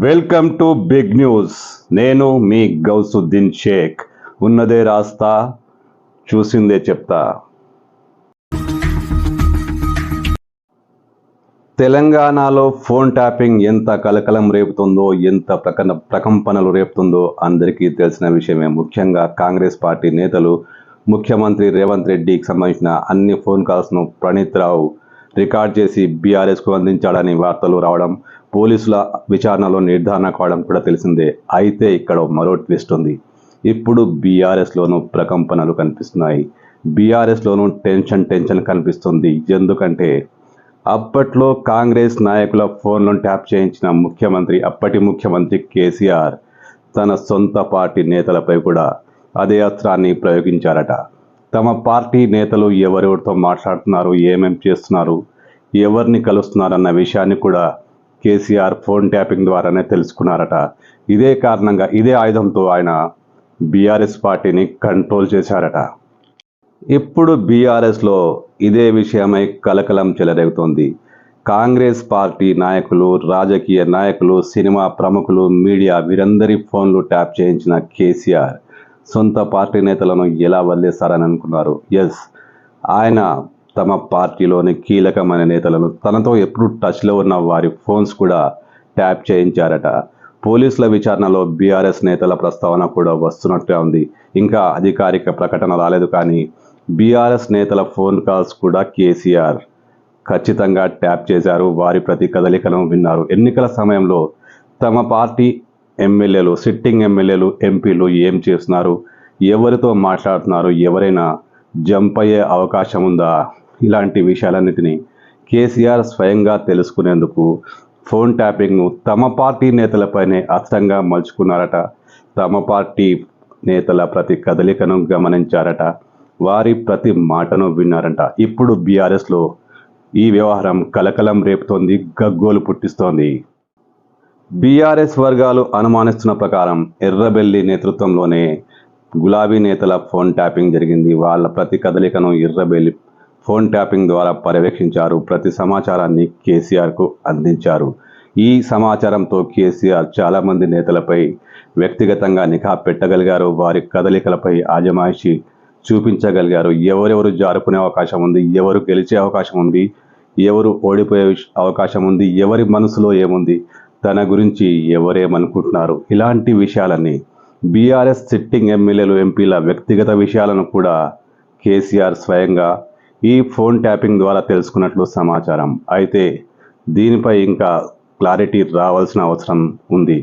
Welcome to big news. నేను మీ గౌసుద్దీన్ షేక్. ఉన్నదే రాస్తా చూసిందే చెప్తా. తెలంగాణలో ఫోన్ ట్యాపింగ్ ఎంత కలకలం రేపుతుందో ఎంత ప్రకన ప్రకంపనలు రేపుతుందో అందరికీ తెలిసిన విషయమే. ముఖ్యంగా కాంగ్రెస్ పార్టీ నేతలు ముఖ్యమంత్రి రేవంత్ రెడ్డికి సంబంధించిన అన్ని ఫోన్ కాల్స్ను ప్రణీత్ రావు రికార్డ్ చేసి బీఆర్ఎస్కు అందించాడని వార్తలు రావడం పోలీసుల విచారణలో నిర్ధారణ కావడం కూడా తెలిసిందే. అయితే ఇక్కడ మరో ట్విస్ట్ ఉంది. ఇప్పుడు బీఆర్ఎస్లోనూ ప్రకంపనలు కనిపిస్తున్నాయి. బీఆర్ఎస్లోనూ టెన్షన్ టెన్షన్ కనిపిస్తుంది. ఎందుకంటే అప్పట్లో కాంగ్రెస్ నాయకుల ఫోన్లను ట్యాప్ చేయించిన ముఖ్యమంత్రి అప్పటి ముఖ్యమంత్రి కేసీఆర్ తన సొంత పార్టీ నేతలపై కూడా అదే అస్త్రాన్ని ప్రయోగించారట. తమ పార్టీ నేతలు ఎవరెవరితో మాట్లాడుతున్నారు ఏమేం చేస్తున్నారు ఎవరిని కలుస్తున్నారన్న విషయాన్ని కూడా కేసీఆర్ ఫోన్ ట్యాపింగ్ ద్వారానే తెలుసుకున్నారట. ఇదే కారణంగా ఇదే ఆయుధంతో ఆయన బీఆర్ఎస్ పార్టీని కంట్రోల్ చేశారట. ఇప్పుడు బీఆర్ఎస్లో ఇదే విషయమై కలకలం చెలరేగుతోంది. కాంగ్రెస్ పార్టీ నాయకులు రాజకీయ నాయకులు సినిమా ప్రముఖులు మీడియా వీరందరి ఫోన్లు ట్యాప్ చేయించిన కేసీఆర్ సొంత పార్టీ నేతలను ఎలా వదిలేస్తారని అనుకున్నారు. ఎస్ ఆయన తమ పార్టీలోని కీలకమైన నేతలను తనతో ఎప్పుడు టచ్లో ఉన్న వారి ఫోన్స్ కూడా ట్యాప్ చేయించారట. పోలీసుల విచారణలో బీఆర్ఎస్ నేతల ప్రస్తావన కూడా వస్తున్నట్టు ఉంది. ఇంకా అధికారిక ప్రకటన రాలేదు కానీ బీఆర్ఎస్ నేతల ఫోన్ కాల్స్ కూడా కేసీఆర్ ఖచ్చితంగా ట్యాప్ చేశారు. వారి ప్రతి కదలికలను విన్నారు. ఎన్నికల సమయంలో తమ పార్టీ ఎమ్మెల్యేలు సిట్టింగ్ ఎమ్మెల్యేలు ఎంపీలు ఏం చేస్తున్నారు? ఎవరితో మాట్లాడుతున్నారు? ఎవరైనా జంప్ అయ్యే అవకాశం ఉందా? ఇలాంటి విషయాలన్నిటినీ కేసీఆర్ స్వయంగా తెలుసుకునేందుకు ఫోన్ ట్యాపింగ్ను తమ పార్టీ నేతలపైనే అస్త్రంగా మలుచుకున్నారట. తమ పార్టీ నేతల ప్రతి కదలికను గమనించారట. వారి ప్రతి మాటను విన్నారంట. ఇప్పుడు బీఆర్ఎస్లో ఈ వ్యవహారం కలకలం రేపుతోంది గగ్గోలు పుట్టిస్తోంది. బీఆర్ఎస్ వర్గాలు అనుమానిస్తున్న ప్రకారం ఎర్రబెల్లి నేతృత్వంలోనే గులాబీ నేతల ఫోన్ ట్యాపింగ్ జరిగింది. వాళ్ళ ప్రతి కదలికను ఎర్రబెల్లి ఫోన్ ట్యాపింగ్ ద్వారా పర్యవేక్షించారు. ప్రతి సమాచారాన్ని కేసీఆర్కు అందించారు. ఈ సమాచారంతో కేసీఆర్ చాలామంది నేతలపై వ్యక్తిగతంగా నిఘా పెట్టగలిగారు. వారి కదలికలపై ఆజమాయిషి చూపించగలిగారు. ఎవరెవరు జారుకునే అవకాశం ఉంది? ఎవరు గెలిచే అవకాశం ఉంది? ఎవరు ఓడిపోయే అవకాశం ఉంది? ఎవరి మనసులో ఏముంది? తన గురించి ఎవరేమనుకుంటున్నారు? ఇలాంటి విషయాలన్నీ బీఆర్ఎస్ సిట్టింగ్ ఎమ్మెల్యేలు ఎంపీల వ్యక్తిగత విషయాలను కూడా కేసీఆర్ స్వయంగా ఈ ఫోన్ ట్యాపింగ్ ద్వారా తెలుసుకున్నట్లు సమాచారం. అయితే దీనిపై ఇంకా క్లారిటీ రావాల్సిన అవసరం ఉంది.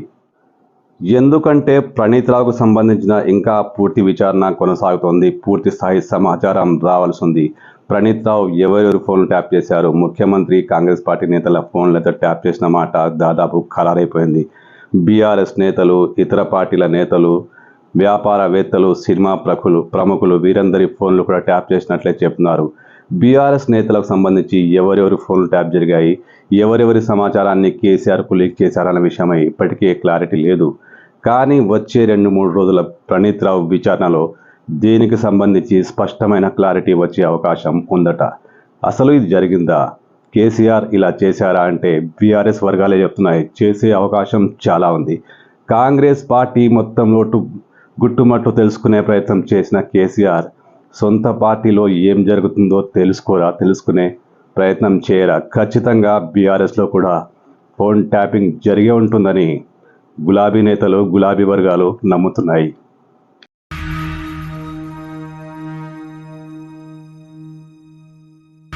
ఎందుకంటే ప్రణీత్ రావుకు సంబంధించిన ఇంకా పూర్తి విచారణ కొనసాగుతోంది. పూర్తి స్థాయి సమాచారం రావాల్సి ఉంది. ప్రణీత్ రావు ఎవరెవరు ఫోన్లు ట్యాప్ చేశారు? ముఖ్యమంత్రి కాంగ్రెస్ పార్టీ నేతల ఫోన్లతో ట్యాప్ చేసిన మాట దాదాపు ఖరారైపోయింది. బీఆర్ఎస్ నేతలు ఇతర పార్టీల నేతలు వ్యాపారవేత్తలు సినిమా ప్రఖులు ప్రముఖులు వీరందరి ఫోన్లు కూడా ట్యాప్ చేసినట్లే చెప్తున్నారు. బీఆర్ఎస్ నేతలకు సంబంధించి ఎవరెవరి ఫోన్లు ట్యాప్ జరిగాయి ఎవరెవరి సమాచారాన్ని కేసీఆర్కు లీక్ చేశారన్న విషయమై ఇప్పటికే క్లారిటీ లేదు. కానీ వచ్చే రెండు మూడు రోజుల ప్రణీత్ రావు విచారణలో దీనికి సంబంధించి స్పష్టమైన క్లారిటీ వచ్చే అవకాశం ఉందట. అసలు ఇది జరిగిందా? కేసీఆర్ ఇలా చేశారా అంటే బీఆర్ఎస్ వర్గాలే చెప్తున్నాయి. చేసే అవకాశం చాలా ఉంది. కాంగ్రెస్ పార్టీ మొత్తంలో గుట్టుమట్టు తెలుసుకునే ప్రయత్నం చేసిన కేసీఆర్ సొంత పార్టీలో ఏం జరుగుతుందో తెలుసుకోరా తెలుసుకునే ప్రయత్నం చేయరా. ఖచ్చితంగా బీఆర్ఎస్లో కూడా ఫోన్ ట్యాపింగ్ జరిగే ఉంటుందని గులాబీ నేతలు గులాబీ వర్గాలు నమ్ముతున్నాయి.